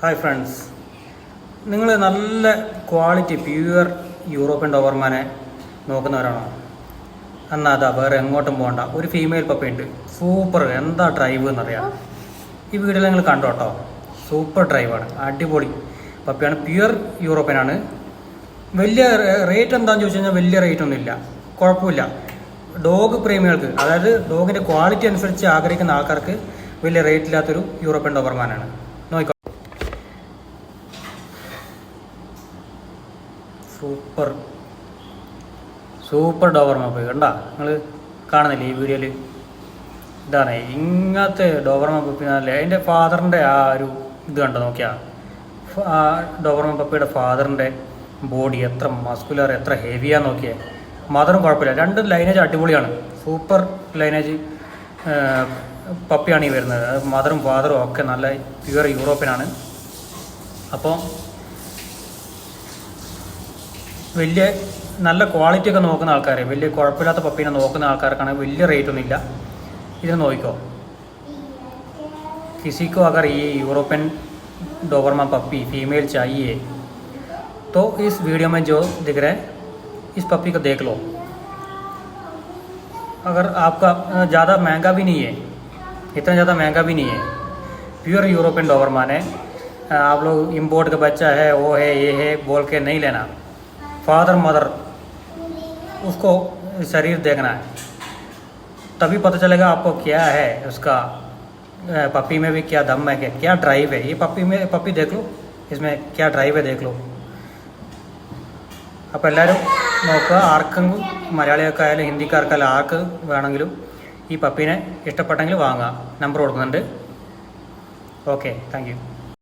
Hi friends നിങ്ങൾ നല്ല quality pure European ഡോവർമാനെ നോക്കുന്നവരാണോ? എന്നാൽ അതാ വേറെ എങ്ങോട്ടും പോകണ്ട ഒരു ഫീമെയിൽ പപ്പയുണ്ട് സൂപ്പർ എന്താ ഡ്രൈവ് എന്നറിയാം. ഈ വീഡിയോ നിങ്ങൾ കണ്ടോ കേട്ടോ സൂപ്പർ ഡ്രൈവാണ് അടിപൊളി പപ്പയാണ് പ്യുവർ യൂറോപ്യനാണ് വലിയ റേറ്റ് എന്താണെന്ന് ചോദിച്ചു കഴിഞ്ഞാൽ വലിയ റേറ്റ് ഒന്നുമില്ല കുഴപ്പമില്ല. ഡോഗ് പ്രേമികൾക്ക് അതായത് ഡോഗിന്റെ ക്വാളിറ്റി അനുസരിച്ച് ആഗ്രഹിക്കുന്ന ആൾക്കാർക്ക് വലിയ റേറ്റ് ഇല്ലാത്തൊരു യൂറോപ്യൻ ഡോബർമാനാണ് സൂപ്പർ. സൂപ്പർ ഡോവർ പോയി കണ്ടാ? നിങ്ങൾ കാണുന്നില്ലേ ഈ വീഡിയോയിൽ ഇതാണ്. ഇങ്ങനത്തെ ഡോവർ മാപ്പ് പിന്നെ അതിന്റെ ഫാദറിന്റെ ആ ഒരു ഇത് കണ്ടോ? നോക്കിയാ? ഫ- ആ ഡോബർമാൻ പപ്പിയുടെ ഫാദറിന്റെ ബോഡി എത്ര മസ്കുലർ എത്ര ഹെവിയാ നോക്കിയേ. മദറും കുഴപ്പമില്ല. രണ്ട് ലൈനേജ് അടിപൊളിയാണ്. സൂപ്പർ ലൈനേജ് പപ്പിയാണ് ഈ വരുന്നത്. മദറും ഫാദറും ഒക്കെ നല്ല പ്യുവർ യൂറോപ്യനാണ്. അപ്പോൾ വലിയ നല്ല ക്വാളിറ്റി ഒക്കെ നോക്കുന്ന ആൾക്കാർ വലിയ കുഴപ്പമില്ലാത്ത പപ്പീനെ നോക്കുന്ന ആൾക്കാർക്കാണെങ്കിൽ വലിയ റേറ്റ് ഒന്നും ഇല്ല ഇത് നോക്കിക്കോ किसी को अगर ये यूरोपियन डोबरमा पप्पी फीमेल चाहिए तो इस वीडियो में जो दिख रहा है इस पप्पी को देख लो अगर आपका ज़्यादा महंगा भी नहीं है इतना ज़्यादा महंगा भी नहीं है प्योर यूरोपियन डोबरमान है आप लोग इम्पोर्ट का बच्चा है वो है ये है बोल के नहीं लेना फादर मदर उसको शरीर देखना है तभी पता चलेगा आपको क्या है उसका अ, पपी में भी क्या दम है क्या क्या ड्राइव है ये पपी में पपी देख लो इसमें क्या ड्राइव है देख लो അപ്പോൾ എല്ലാവരും നോക്കുക ആർക്കും മലയാളികൾക്ക് ആയാലും ഹിന്ദിക്കാർക്കായാലും ആർക്ക് വേണമെങ്കിലും ഈ പപ്പീനെ ഇഷ്ടപ്പെട്ടെങ്കിൽ വാങ്ങുക നമ്പർ കൊടുക്കുന്നുണ്ട് ഓക്കെ താങ്ക് യു